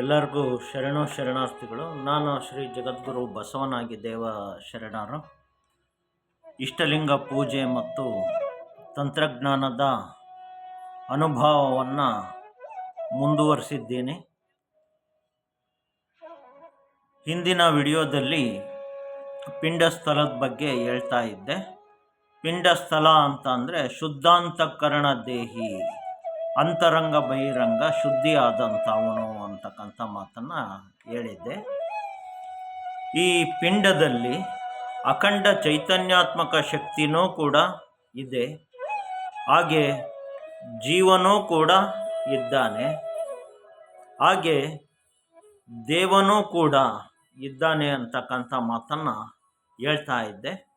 ಎಲ್ಲರಿಗೂ ಶರಣೋ ಶರಣಾರ್ಥಿಗಳು, ನಾನು ಶ್ರೀ ಜಗದ್ಗುರು ಬಸವನಾಗಿ ದೇವ ಶರಣರು. ಇಷ್ಟಲಿಂಗ ಪೂಜೆ ಮತ್ತು ತಂತ್ರಜ್ಞಾನದ ಅನುಭವವನ್ನು ಮುಂದುವರಿಸಿದ್ದೇನೆ. ಹಿಂದಿನ ವಿಡಿಯೋದಲ್ಲಿ ಪಿಂಡಸ್ಥಲದ ಬಗ್ಗೆ ಹೇಳ್ತಾ ಇದ್ದೆ. ಪಿಂಡಸ್ಥಲ ಅಂತ ಅಂದರೆ ಶುದ್ಧಾಂತಕರಣ ದೇಹಿ. ಅಂತರಂಗ ಬಹಿರಂಗ ಶುದ್ಧಿ ಆದಂಥವನು ಅಂತಕ್ಕಂಥ ಮಾತನ್ನು ಹೇಳಿದ್ದೆ. ಈ ಪಿಂಡದಲ್ಲಿ ಅಖಂಡ ಚೈತನ್ಯಾತ್ಮಕ ಶಕ್ತಿನೂ ಕೂಡ ಇದೆ. ಹಾಗೆ ಜೀವನೂ ಕೂಡ ಇದ್ದಾನೆ. ಹಾಗೆ ದೇವನೂ ಕೂಡ ಇದ್ದಾನೆ ಅಂತಕ್ಕಂಥ ಮಾತನ್ನು ಹೇಳ್ತಾ ಇದ್ದೆ.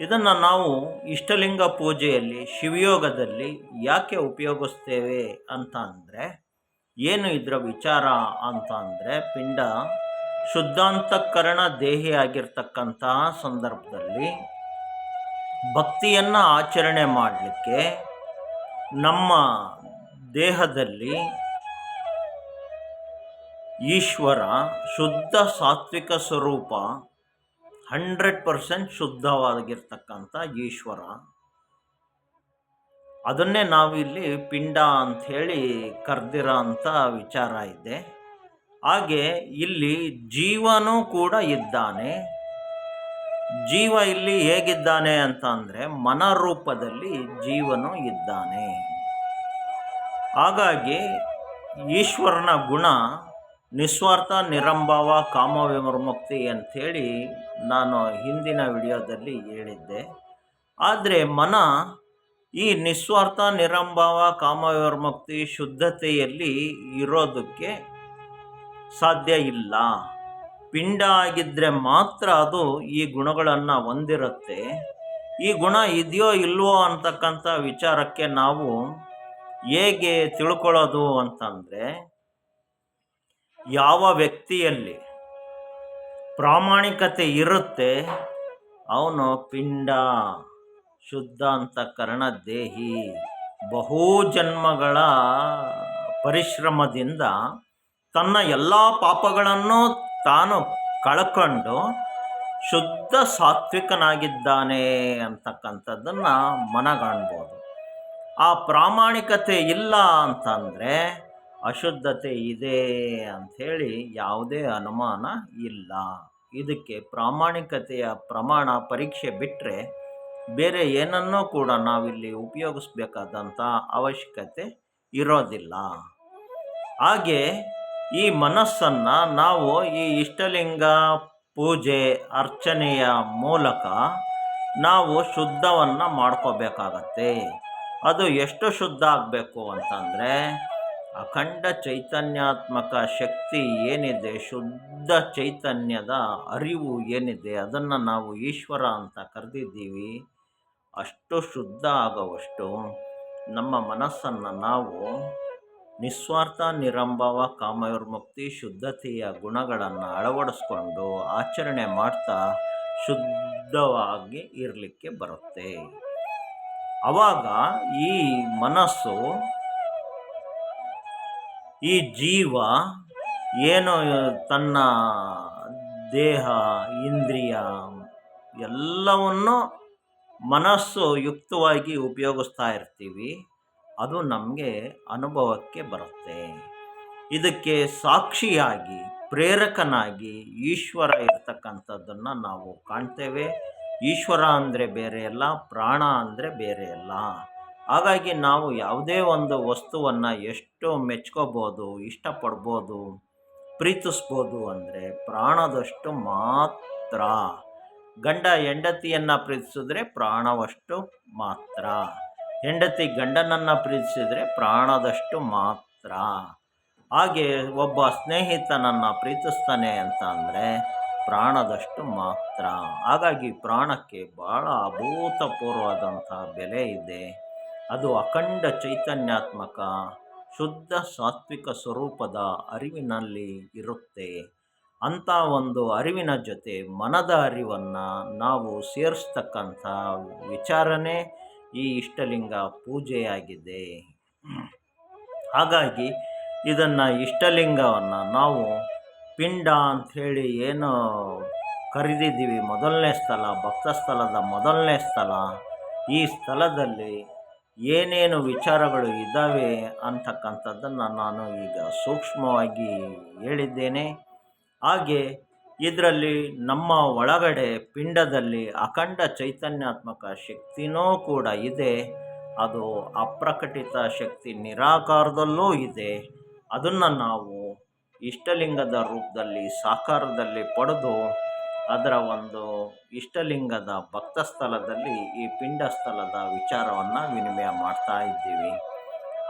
ಇದನ್ನು ನಾವು ಇಷ್ಟಲಿಂಗ ಪೂಜೆಯಲ್ಲಿ, ಶಿವಯೋಗದಲ್ಲಿ ಯಾಕೆ ಉಪಯೋಗಿಸ್ತೇವೆ ಅಂತ ಅಂದರೆ, ಏನು ಇದರ ವಿಚಾರ ಅಂತ ಅಂದರೆ, ಪಿಂಡ ಶುದ್ಧಾಂತಕರಣ ದೇಹಿಯಾಗಿರ್ತಕ್ಕಂತಹ ಸಂದರ್ಭದಲ್ಲಿ ಭಕ್ತಿಯನ್ನು ಆಚರಣೆ ಮಾಡಲಿಕ್ಕೆ ನಮ್ಮ ದೇಹದಲ್ಲಿ ಈಶ್ವರ ಶುದ್ಧ ಸಾತ್ವಿಕ ಸ್ವರೂಪ ಹಂಡ್ರೆಡ್ ಪರ್ಸೆಂಟ್ ಶುದ್ಧವಾಗಿರ್ತಕ್ಕಂಥ ಈಶ್ವರ. ಅದನ್ನೇ ನಾವಿಲ್ಲಿ ಪಿಂಡ ಅಂಥೇಳಿ ಕರೆದಿರೋ ಅಂಥ ವಿಚಾರ ಇದೆ. ಹಾಗೆ ಇಲ್ಲಿ ಜೀವನೂ ಕೂಡ ಇದ್ದಾನೆ. ಜೀವ ಇಲ್ಲಿ ಹೇಗಿದ್ದಾನೆ ಅಂತ ಅಂದರೆ ಮನರೂಪದಲ್ಲಿ ಜೀವನು ಇದ್ದಾನೆ. ಹಾಗಾಗಿ ಈಶ್ವರನ ಗುಣ ನಿಸ್ವಾರ್ಥ ನಿರಂಭಾವ ಕಾಮ ವಿಮರ್ಮುಕ್ತಿ ಅಂಥೇಳಿ ನಾನು ಹಿಂದಿನ ವಿಡಿಯೋದಲ್ಲಿ ಹೇಳಿದ್ದೆ. ಆದರೆ ಮನ ಈ ನಿಸ್ವಾರ್ಥ ನಿರಂಭಾವ ಕಾಮ ವಿಮರ್ಮುಕ್ತಿ ಶುದ್ಧತೆಯಲ್ಲಿ ಇರೋದಕ್ಕೆ ಸಾಧ್ಯ ಇಲ್ಲ. ಪಿಂಡ ಆಗಿದ್ದರೆ ಮಾತ್ರ ಅದು ಈ ಗುಣಗಳನ್ನು ಹೊಂದಿರುತ್ತೆ. ಈ ಗುಣ ಇದೆಯೋ ಇಲ್ವೋ ಅಂತಕ್ಕಂಥ ವಿಚಾರಕ್ಕೆ ನಾವು ಹೇಗೆ ತಿಳ್ಕೊಳ್ಳೋದು ಅಂತಂದರೆ ಯಾವ ವ್ಯಕ್ತಿಯಲ್ಲಿ ಪ್ರಾಮಾಣಿಕತೆ ಇರುತ್ತೆ, ಅವನು ಪಿಂಡ, ಶುದ್ಧ ಅಂತಕರಣ ದೇಹಿ, ಬಹು ಜನ್ಮಗಳ ಪರಿಶ್ರಮದಿಂದ ತನ್ನ ಎಲ್ಲ ಪಾಪಗಳನ್ನು ತಾನು ಕಳ್ಕೊಂಡು ಶುದ್ಧ ಸಾತ್ವಿಕನಾಗಿದ್ದಾನೆ ಅಂತಕ್ಕಂಥದ್ದನ್ನು ಮನಗಾಣ್ಬೋದು. ಆ ಪ್ರಾಮಾಣಿಕತೆ ಇಲ್ಲ ಅಂತಂದರೆ ಅಶುದ್ಧತೆ ಇದೆ ಅಂಥೇಳಿ ಯಾವುದೇ ಅನುಮಾನ ಇಲ್ಲ. ಇದಕ್ಕೆ ಪ್ರಾಮಾಣಿಕತೆಯ ಪ್ರಮಾಣ ಪರೀಕ್ಷೆ ಬಿಟ್ಟರೆ ಬೇರೆ ಏನನ್ನೂ ಕೂಡ ನಾವಿಲ್ಲಿ ಉಪಯೋಗಿಸ್ಬೇಕಾದಂಥ ಅವಶ್ಯಕತೆ ಇರೋದಿಲ್ಲ. ಹಾಗೆ ಈ ಮನಸ್ಸನ್ನು ನಾವು ಈ ಇಷ್ಟಲಿಂಗ ಪೂಜೆ, ಅರ್ಚನೆಯ ಮೂಲಕ ನಾವು ಶುದ್ಧವನ್ನು ಮಾಡ್ಕೋಬೇಕಾಗತ್ತೆ. ಅದು ಎಷ್ಟು ಶುದ್ಧ ಆಗಬೇಕು ಅಂತಂದರೆ ಅಖಂಡ ಚೈತನ್ಯಾತ್ಮಕ ಶಕ್ತಿ ಏನಿದೆ, ಶುದ್ಧ ಚೈತನ್ಯದ ಅರಿವು ಏನಿದೆ, ಅದನ್ನು ನಾವು ಈಶ್ವರ ಅಂತ ಕರೆದಿದ್ದೀವಿ. ಅಷ್ಟು ಶುದ್ಧ ಆಗುವಷ್ಟು ನಮ್ಮ ಮನಸ್ಸನ್ನು ನಾವು ನಿಸ್ವಾರ್ಥ, ನಿರಂಭವ ಕಾಮವಿರ್ಮುಕ್ತಿ ಶುದ್ಧತೆಯ ಗುಣಗಳನ್ನು ಅಳವಡಿಸ್ಕೊಂಡು ಆಚರಣೆ ಮಾಡ್ತಾ ಶುದ್ಧವಾಗಿ ಇರಲಿಕ್ಕೆ ಬರುತ್ತೆ. ಆವಾಗ ಈ ಮನಸ್ಸು ಈ ಜೀವ ಏನು ತನ್ನ ದೇಹ, ಇಂದ್ರಿಯ ಎಲ್ಲವನ್ನು ಮನಸ್ಸು ಯುಕ್ತವಾಗಿ ಉಪಯೋಗಿಸ್ತಾ ಇರ್ತೀವಿ. ಅದು ನಮಗೆ ಅನುಭವಕ್ಕೆ ಬರುತ್ತೆ. ಇದಕ್ಕೆ ಸಾಕ್ಷಿಯಾಗಿ, ಪ್ರೇರಕನಾಗಿ ಈಶ್ವರ ಇರ್ತಕ್ಕಂಥದ್ದನ್ನು ನಾವು ಕಾಣ್ತೇವೆ. ಈಶ್ವರ ಅಂದರೆ ಬೇರೆ ಅಲ್ಲ ಪ್ರಾಣ ಅಂದರೆ ಬೇರೆ ಅಲ್ಲ ಹಾಗಾಗಿ ನಾವು ಯಾವುದೇ ಒಂದು ವಸ್ತುವನ್ನು ಎಷ್ಟು ಮೆಚ್ಕೋಬೋದು, ಇಷ್ಟಪಡ್ಬೋದು, ಪ್ರೀತಿಸ್ಬೋದು ಅಂದರೆ ಪ್ರಾಣದಷ್ಟು ಮಾತ್ರ. ಗಂಡ ಹೆಂಡತಿಯನ್ನು ಪ್ರೀತಿಸಿದ್ರೆ ಪ್ರಾಣವಷ್ಟು ಮಾತ್ರ. ಹೆಂಡತಿ ಗಂಡನನ್ನು ಪ್ರೀತಿಸಿದರೆ ಪ್ರಾಣದಷ್ಟು ಮಾತ್ರ. ಹಾಗೆ ಒಬ್ಬ ಸ್ನೇಹಿತನನ್ನು ಪ್ರೀತಿಸ್ತಾನೆ ಅಂತ ಅಂದರೆ ಪ್ರಾಣದಷ್ಟು ಮಾತ್ರ. ಹಾಗಾಗಿ ಪ್ರಾಣಕ್ಕೆ ಭಾಳ ಅಭೂತಪೂರ್ವವಾದಂಥ ಬೆಲೆ ಇದೆ. ಅದು ಅಖಂಡ ಚೈತನ್ಯಾತ್ಮಕ, ಶುದ್ಧ ಸಾತ್ವಿಕ ಸ್ವರೂಪದ ಅರಿವಿನಲ್ಲಿ ಇರುತ್ತೆ. ಅಂಥ ಒಂದು ಅರಿವಿನ ಜೊತೆ ಮನದ ಅರಿವನ್ನು ನಾವು ಸೇರಿಸ್ತಕ್ಕಂಥ ವಿಚಾರನೇ ಈ ಇಷ್ಟಲಿಂಗ ಪೂಜೆಯಾಗಿದೆ. ಹಾಗಾಗಿ ಇದನ್ನು ಇಷ್ಟಲಿಂಗವನ್ನು ನಾವು ಪಿಂಡ ಅಂಥೇಳಿ ಏನು ಕರೆದಿದ್ದೀವಿ ಮೊದಲನೇ ಸ್ಥಳ, ಭಕ್ತ ಸ್ಥಳದ ಮೊದಲನೇ ಸ್ಥಳ. ಈ ಸ್ಥಳದಲ್ಲಿ ಏನೇನು ವಿಚಾರಗಳು ಇದ್ದಾವೆ ಅಂತಕ್ಕಂಥದ್ದನ್ನು ನಾನು ಈಗ ಸೂಕ್ಷ್ಮವಾಗಿ ಹೇಳಿದ್ದೇನೆ. ಹಾಗೆ ಇದರಲ್ಲಿ ನಮ್ಮ ಒಳಗಡೆ ಪಿಂಡದಲ್ಲಿ ಅಖಂಡ ಚೈತನ್ಯಾತ್ಮಕ ಶಕ್ತಿನೂ ಕೂಡ ಇದೆ. ಅದು ಅಪ್ರಕಟಿತ ಶಕ್ತಿ ನಿರಾಕಾರದಲ್ಲೂ ಇದೆ. ಅದನ್ನು ನಾವು ಇಷ್ಟಲಿಂಗದ ರೂಪದಲ್ಲಿ ಸಾಕಾರದಲ್ಲಿ ಪಡೆದು ಅದರ ಒಂದು ಇಷ್ಟಲಿಂಗದ ಭಕ್ತ ಸ್ಥಳದಲ್ಲಿ ಈ ಪಿಂಡ ಸ್ಥಳದ ವಿಚಾರವನ್ನು ವಿನಿಮಯ ಮಾಡ್ತಾ ಇದ್ದೀವಿ.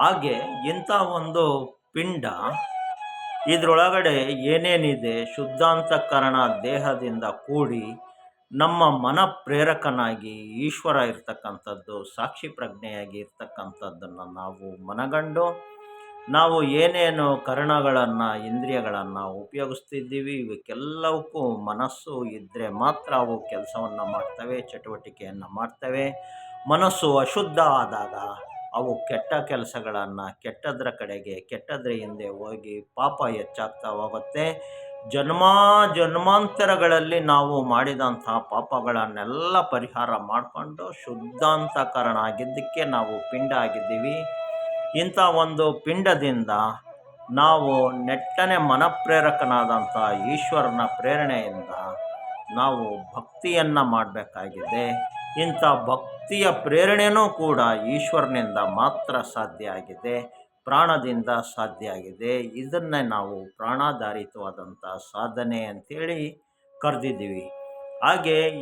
ಹಾಗೆ ಇಂಥ ಒಂದು ಪಿಂಡ ಇದರೊಳಗಡೆ ಏನೇನಿದೆ, ಶುದ್ಧಾಂತಕರಣ ದೇಹದಿಂದ ಕೂಡಿ ನಮ್ಮ ಮನ ಪ್ರೇರಕನಾಗಿ ಈಶ್ವರ ಇರ್ತಕ್ಕಂಥದ್ದು, ಸಾಕ್ಷಿ ಪ್ರಜ್ಞೆಯಾಗಿ ಇರ್ತಕ್ಕಂಥದ್ದನ್ನು ನಾವು ಮನಗಂಡು ನಾವು ಏನೇನು ಕರಣಗಳನ್ನು, ಇಂದ್ರಿಯಗಳನ್ನು ಉಪಯೋಗಿಸ್ತಿದ್ದೀವಿ, ಇವಕ್ಕೆಲ್ಲವಕ್ಕೂ ಮನಸ್ಸು ಇದ್ದರೆ ಮಾತ್ರ ಅವು ಕೆಲಸವನ್ನು ಮಾಡ್ತವೆ, ಚಟುವಟಿಕೆಯನ್ನು ಮಾಡ್ತವೆ. ಮನಸ್ಸು ಅಶುದ್ಧ ಆದಾಗ ಅವು ಕೆಟ್ಟ ಕೆಲಸಗಳನ್ನು ಕೆಟ್ಟದ್ರ ಕಡೆಗೆ, ಕೆಟ್ಟದ್ರ ಹಿಂದೆ ಹೋಗಿ ಪಾಪ ಹೆಚ್ಚಾಗ್ತಾ ಹೋಗುತ್ತೆ. ಜನ್ಮ ಜನ್ಮಾಂತರಗಳಲ್ಲಿ ನಾವು ಮಾಡಿದಂಥ ಪಾಪಗಳನ್ನೆಲ್ಲ ಪರಿಹಾರ ಮಾಡಿಕೊಂಡು ಶುದ್ಧಾಂತಕರಣ ಆಗಿದ್ದಕ್ಕೆ ನಾವು ಪಿಂಡ ಆಗಿದ್ದೀವಿ. ಇಂಥ ಒಂದು ಪಿಂಡದಿಂದ ನಾವು ನೆಟ್ಟನೆ ಮನಪ್ರೇರಕನಾದಂಥ ಈಶ್ವರನ ಪ್ರೇರಣೆಯಿಂದ ನಾವು ಭಕ್ತಿಯನ್ನು ಮಾಡಬೇಕಾಗಿದೆ. ಇಂಥ ಭಕ್ತಿಯ ಪ್ರೇರಣೆಯೂ ಕೂಡ ಈಶ್ವರನಿಂದ ಮಾತ್ರ ಸಾಧ್ಯ ಆಗಿದೆ. ಪ್ರಾಣದಿಂದ ಸಾಧ್ಯ ಆಗಿದೆ. ಇದನ್ನೇ ನಾವು ಪ್ರಾಣಾಧಾರಿತವಾದಂಥ ಸಾಧನೆ ಅಂಥೇಳಿ ಕರೆದಿದ್ದೀವಿ. ಹಾಗೆ